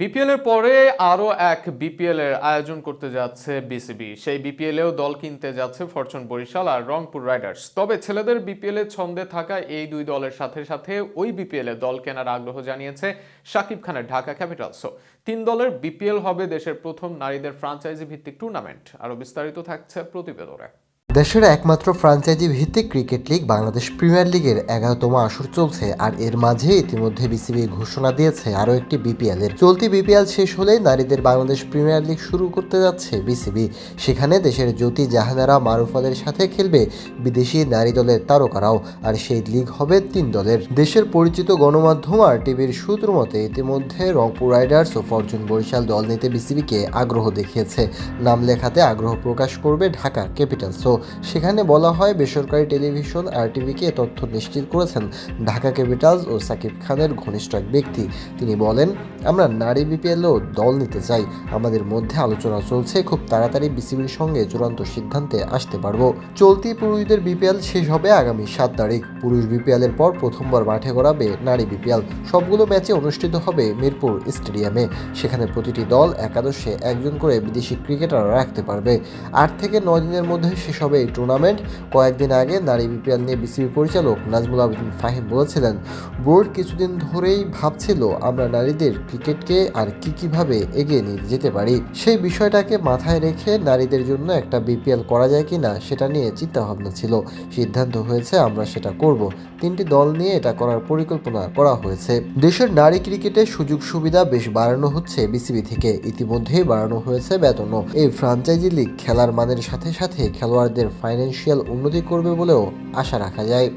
BPL এর পরে আরও এক বিপিএল এর আয়োজন করতে যাচ্ছে বিসিবি সেই বিপিএল এও দল কিনতে যাচ্ছে ফরচুন বরিশাল আর রংপুর রাইডার্স। তবে ছেলেদের বিপিএল এর ছন্দে থাকা এই দুই দলের সাথে সাথে ওই বিপিএল এ দল কেনার আগ্রহ জানিয়েছে শাকিব খানের ঢাকা ক্যাপিটালসও তিন দলের বিপিএল হবে দেশের প্রথম নারীদের ফ্রাঞ্চাইজি ভিত্তিক টুর্নামেন্ট। আরও বিস্তারিত থাকছে প্রতিবেদনে। দেশের একমাত্র ফ্রাঞ্চাইজি ভিত্তিক ক্রিকেট লিগ বাংলাদেশ প্রিমিয়ার লিগের এগারোতম আসর চলছে, আর এর মাঝে ইতিমধ্যে বিসিবি ঘোষণা দিয়েছে আরও একটি বিপিএল এর। চলতি বিপিএল শেষ হলেই নারীদের বাংলাদেশ প্রিমিয়ার লিগ শুরু করতে যাচ্ছে বিসিবি। সেখানে দেশের জ্যোতি জাহানারা মারুফাদের সাথে খেলবে বিদেশি নারী দলের তারকারাও, আর সেই লিগ হবে তিন দলের। দেশের পরিচিত গণমাধ্যম আর টিভির সূত্র মতে, ইতিমধ্যে রংপুর রাইডার্স ও ফরচুন বরিশাল দল নিতে বিসিবিকে আগ্রহ দেখিয়েছে। নাম লেখাতে আগ্রহ প্রকাশ করবে ঢাকা ক্যাপিটালসও। সেখানে বলা হয় বেসরকারি টেলিভিশন আর টিভিকে তথ্য নিশ্চিত করেছেন ঢাকা ক্যাপিটালস ও সাকিব খানের ঘনিষ্ঠ এক ব্যক্তি। তিনি বলেন, আমরা নারী বিপিএলও দল নিতে চাই। আমাদের মধ্যে আলোচনা চলছে, খুব তাড়াতাড়ি বিসিবির সঙ্গে চূড়ান্ত সিদ্ধান্তে আসতে পারব। চলতি পুরুষদের বিপিএল শেষ হবে আগামী সাত তারিখ। পুরুষ বিপিএলের পর প্রথমবার মাঠে গড়াবে নারী বিপিএল। সবগুলো ম্যাচে অনুষ্ঠিত হবে মিরপুর স্টেডিয়ামে। সেখানে প্রতিটি দল একাদশে একজন করে বিদেশি ক্রিকেটার রাখতে পারবে। আট থেকে নয় দিনের মধ্যে শেষ হবে এই টুর্নামেন্ট কয়েকদিন আগে নারী বিপিএল নিয়ে বিসিবি পরিচালক নাজমুল আবেদিন ফাহিম বলেছিলেন, বোর্ড কিছুদিন ধরেই ভাবছিল আমরা নারীদের ক্রিকেটকে আর কি কীভাবে এগিয়ে নিয়ে যেতে পারি। সেই বিষয়টাকে মাথায় রেখে নারীদের জন্য একটা বিপিএল করা যায় কিনা সেটা নিয়ে চিন্তাভাবনা ছিল। সিদ্ধান্ত হয়েছে আমরা সেটা করব। তিনটি দল নিয়ে এটা করার পরিকল্পনা করা হয়েছে। দেশের নারী ক্রিকেটের সুযোগ সুবিধা বেশ বাড়ানো হচ্ছে বিসিবি থেকে। ইতিমধ্যেই বাড়ানো হয়েছে বেতনও। এই ফ্রাঞ্চাইজি লিগ খেলার মানের সাথে সাথে খেলোয়াড়দের ফাইন্যান্সিয়াল উন্নতি করবে বলেও আশা রাখা যায়।